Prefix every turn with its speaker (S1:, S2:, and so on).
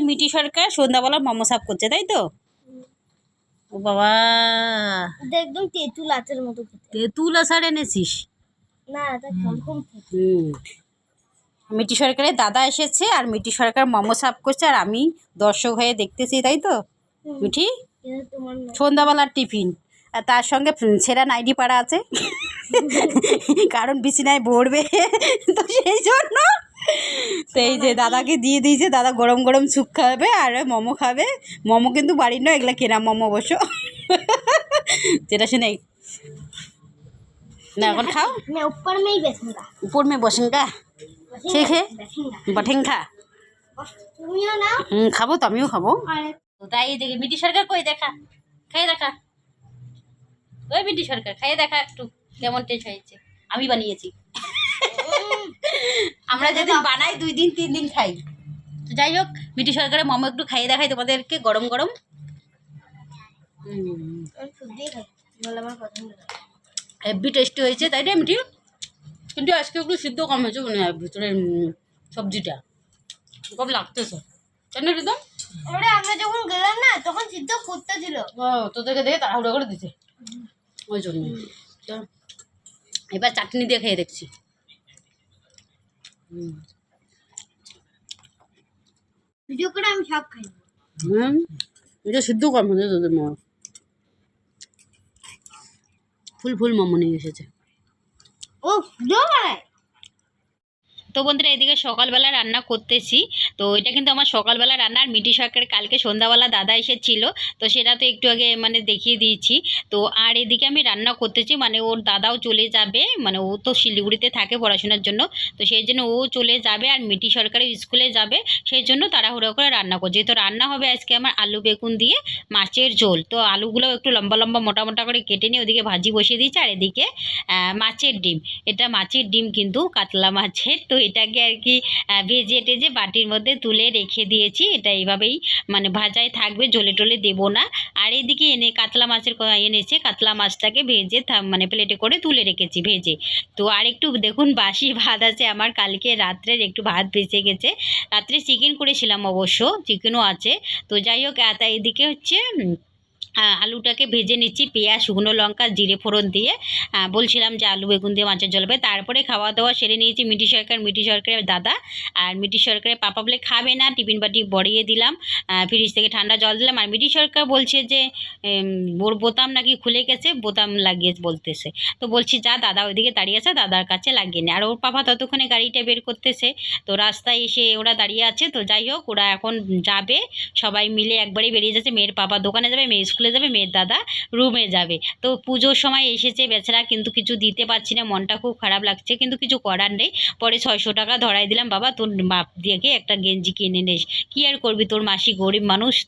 S1: মিটি সরকার সন্ধ্যাবেলা মোমো সাফ করছে তাই তো? ও বাবা।
S2: একদম তেঁতুল আচার মতো
S1: তেঁতুল আসার এনেছিস?
S2: না
S1: হুম। মিটি সরকারের দাদা এসেছে আর মিটি সরকার মোমো সাফ করছে আর আমি দর্শক হয়ে দেখতেছি তাই তো। মিঠি? সন্ধ্যাবেলার টিফিন। আর তার সঙ্গে ছেঁড়া নাইডি পাড়া আছে। কারণ বিছানায় ভরবে। তো সেই জন্য তো এই যে দাদাকে দিয়ে দিয়েছে দাদা গরম গরম সুপ খাবে আর মোমো খাবে। মোমো কিন্তু বাড়ির নয় এগুলো কেনা মোমো অবশ্য। যেটা সে নেই। না এখন খাও। উপর মেয়ে বসেঙ্গা ঠিক
S2: হে?
S1: বঠেঙ্গা খাব তো আমিও খাব। তাই দেখে মিটি সরকার কই দেখা? খাই দেখা। ওই মিটি সরকার খাই দেখা একটু। কেমন টেস্ট হয়েছে? আমি বানিয়েছি। আমরা যেদিন বানাই দুই দিন তিন দিন খাই। তো যাই হোক মিটি সরকারের মোমো একটু খাইয়ে দেখাই তোমাদেরকে গরম গরম। হেভি টেস্টি হয়েছে তাই না মিটি কিন্তু আজকে একটু সিদ্ধ কম হয়েছে মনে হয় ভিতরে সবজিটা। কম লাগতেছে। তাই না রিদম?
S2: আমরা যখন গেলাম না তখন সিদ্ধ করতে ছিল।
S1: ও তোদেরকে দেখে তাড়াহুড়ো করে দিতে ওই জন্য এবার চাটনি দিয়ে খেয়ে দেখছি।
S2: ভিডিও করে আমি সব খাই।
S1: হুম? এটা সিদ্ধ কম হয়েছে তোদের মা। ফুল ফুল মামনি নিয়ে এসেছে।
S2: ও ভিডিও বানায়?
S1: তো বন্ধুরা এদিকে সকালবেলা রান্না করতেছি। তো এটা কিন্তু আমার সকালবেলা রান্না, আর মিটি সরকারের কালকে সন্ধ্যাবেলা দাদা এসেছিল, তো সেটা তো একটু আগে মানে দেখিয়ে দিয়েছি। তো আর এদিকে আমি রান্না করতেছি মানে ওর দাদাও চলে যাবে মানে ও তো শিলিগুড়িতে থাকে পড়াশোনার জন্য, তো সেই জন্য ও চলে যাবে আর মিটি সরকারি স্কুলে যাবে, সেই জন্য তাড়াহুড়ো করে রান্না করছি। তো রান্না হবে আজকে আমার আলু বেগুন দিয়ে মাছের ঝোল, তো আলুগুলো একটু লম্বা লম্বা মোটা মোটা করে কেটে নিয়ে ওদিকে ভাজি বসিয়ে দিয়েছি, আর এদিকে মাছের ডিম। এটা মাছের ডিম কিন্তু, কাতলা মাছের, তো এটাকে আর কি ভেজে টেজে বাটির মধ্যে তুলে রেখে দিয়েছি। এটা এইভাবেই মানে ভাজায় থাকবে, ঝোলে টোলে দেবো না। আর এদিকে এনে কাতলা মাছের এনেছে, কাতলা মাছটাকে ভেজে মানে প্লেটে করে তুলে রেখেছি ভেজে। তো আর একটু দেখুন, বাসি ভাত আছে আমার, কালকে রাত্রের একটু ভাত বেঁচে গেছে। রাত্রে চিকেন করেছিলাম অবশ্য চিকেনও আছে। তো যাই হোক এদিকে হচ্ছে আলুটাকে ভেজে নিচ্ছি, পেঁয়াজ, শুকনো লঙ্কা, জিরে ফোড়ন দিয়ে। বলছিলাম যে আলু, বেগুন দিয়ে মাছের জল হবে। তারপরে খাওয়া দাওয়া সেরে নিয়েছি মিটি সরকার মিটি সরকারের দাদা। আর মিটি সরকারের পাপা বলে খাবে না, টিফিন বাটি বড়িয়ে দিলাম। ফ্রিজ থেকে ঠান্ডা জল দিলাম। আর মিটি সরকার বলছে যে ওর বোতাম নাকি খুলে গেছে, বোতাম লাগিয়ে বলতেছে। তো বলছি, যা, দাদা ওইদিকে দাঁড়িয়ে আছে, দাদার কাছে লাগিয়ে নে। আর ওর পাপা ততক্ষণে গাড়িটা বের করতেছে। তো রাস্তায় এসে ওরা দাঁড়িয়ে আছে। তো যাই হোক, ওরা এখন যাবে। সবাই মিলে একবারে বেরিয়ে যাচ্ছে। মেয়ের পাপা দোকানে যাবে, মেয়ে স্কুলে যাবে, মেয়ের দাদা রুমে যাবে। তো পুজোর সময় এসেছে, বেচারা কিন্তু কিছু দিতে পারছি না, মনটা খুব খারাপ লাগছে, কিন্তু কিছু করার নেই। পরে ছয়শো টাকা ধরাই দিলাম, বাবা তোর বাপ দিয়ে একটা গেঞ্জি কিনে নিস, কী আর করবি? তোর মাসি গরিব মানুষ